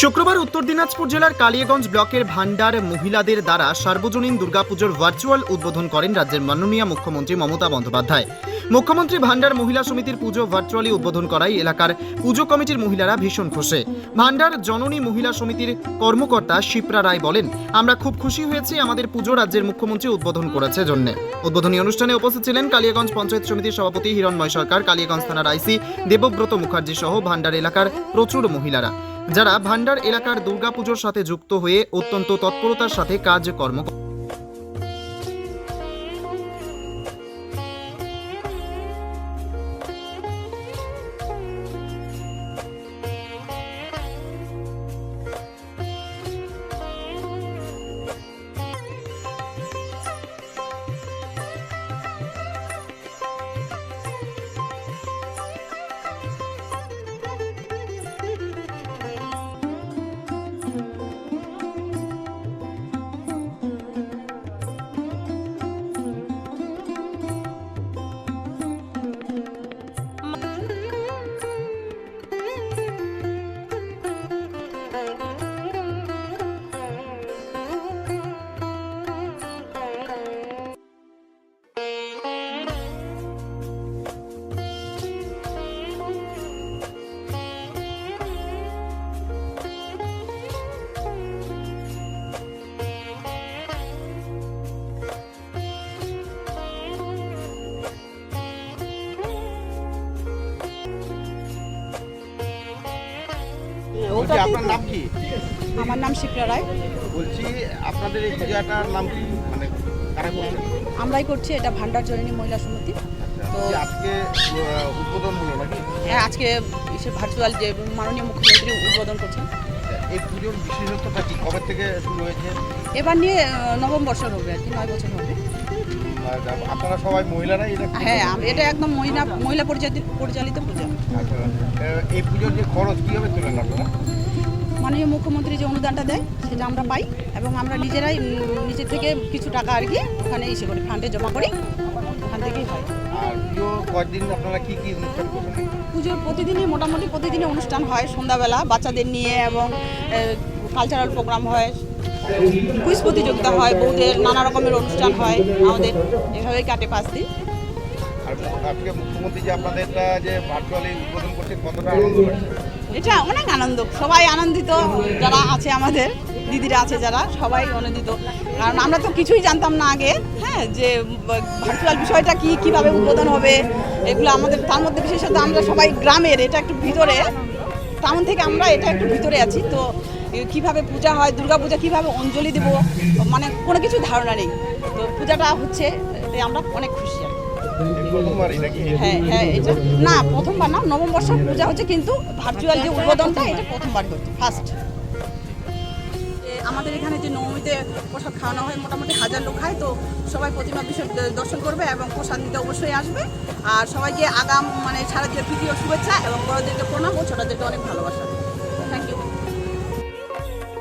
শুক্রবার উত্তর দিনাজপুর জেলার কালিয়াগঞ্জ ব্লকের ভান্ডার মহিলাদের দ্বারা সার্বজনীন দুর্গাপুজোর ভার্চুয়াল উদ্বোধন করেন রাজ্যের মাননীয় মুখ্যমন্ত্রী মমতা বন্দ্যোপাধ্যায়। মুখ্যমন্ত্রী ভান্ডার মহিলা সমিতির পুজো ভার্চুয়ালি উদ্বোধন করায় এলাকার পুজো কমিটির মহিলারা ভীষণ খুশি। ভান্ডার জননী মহিলা সমিতির কর্মকর্তা শিপ্রা রায় বলেন, আমরা খুব খুশি হয়েছি আমাদের পুজো রাজ্যের মুখ্যমন্ত্রী উদ্বোধন করেছে জন্য। উদ্বোধনী অনুষ্ঠানে উপস্থিত ছিলেন কালিয়াগঞ্জ পঞ্চায়েত সমিতির সভাপতি হিরণময় সরকার, কালিয়াগঞ্জ থানার আইসি দেবব্রত মুখার্জি সহ ভান্ডার এলাকার প্রচুর মহিলারা। যারা ভান্ডার এলাকার দুর্গাপুজোর সাথে যুক্ত হয়ে অত্যন্ত তৎপরতার সাথে কাজকর্ম বলছি আপনার নাম কি? আমার নাম শিপ্রা রায়। বলছি আপনাদের এই পূজাটার নাম কি? মানে কারা করছেন? আমরাই করছি এটা ভান্ডার জননী মহিলা সমিতি। তো আজকে উদ্বোধন হলো নাকি? হ্যাঁ, আজকে ভার্চুয়াল যে মাননীয় মুখ্যমন্ত্রী উদ্বোধন করছেন। এই পুজোর বিশেষত্বটা কি? কবে থেকে শুরু হয়েছে? এবার নিয়ে নবম বছর হবে আর কি নয় বছর হবে। আপনারা সবাই মহিলারাই এটা হ্যাঁ এটা একদম মহিলা মহিলা পরিচালিত পরিচালিত পূজা। আচ্ছা, এই পুজোর যে খরচ কীভাবে তোলেন আপনারা? মাননীয় মুখ্যমন্ত্রী যে অনুদানটা দেয় সেটা আমরা পাই এবং আমরা নিজেরাই নিজের থেকে কিছু টাকা আর কি ওখানে ইসে করি ফান্ডে জমা করি। ওখান থেকেই হয়। পুজোর প্রতিদিনই মোটামুটি প্রতিদিনই অনুষ্ঠান হয় সন্ধ্যাবেলা বাচ্চাদের নিয়ে এবং কালচারাল প্রোগ্রাম হয়। কুইজ প্রতিযোগিতা হয় বউদের নানা রকমের অনুষ্ঠান হয় আমাদের এভাবেই কাটে পাঁচ দিন। আর আজকে মুখ্যমন্ত্রী যে আপনাদেরটা যে ভার্চুয়ালি উদ্বোধন করছে কতটা আনন্দ এটা অনেক আনন্দ সবাই আনন্দিত যারা আছে আমাদের দিদিরা আছে যারা সবাই আনন্দিত। কারণ আমরা তো কিছুই জানতাম না আগে হ্যাঁ যে ভার্চুয়াল বিষয়টা কি কীভাবে উদ্বোধন হবে এগুলো আমাদের তার মধ্যে বিশেষত আমরা সবাই গ্রামের এটা একটু ভিতরে। টাউন থেকে আমরা এটা একটু ভিতরে আছি। তো কীভাবে পূজা হয়, দুর্গা পূজা কীভাবে অঞ্জলি দেব মানে কোনো কিছু ধারণা নেই। তো পূজাটা হচ্ছে আমরা অনেক খুশি। হ্যাঁ হ্যাঁ এটা না, প্রথমবার না, নবম বর্ষ পূজা হচ্ছে কিন্তু ভার্চুয়াল যে উদ্বোধনটা, এটা প্রথমবার হচ্ছে ফার্স্ট আমাদের এখানে যে নবমীতে প্রসাদ খাওয়ানো হয়, মোটামুটি হাজার লোক খায়, তো সবাই প্রতিমা বিষয় দর্শন করবে এবং প্রসাদ নিতে অবশ্যই আসবে। আর সবাইকে আগাম মানে সারা দিয়ে প্রীতি শুভেচ্ছা এবং বড়দেরকে প্রণাম ও ছোটদেরকে অনেক ভালোবাসা।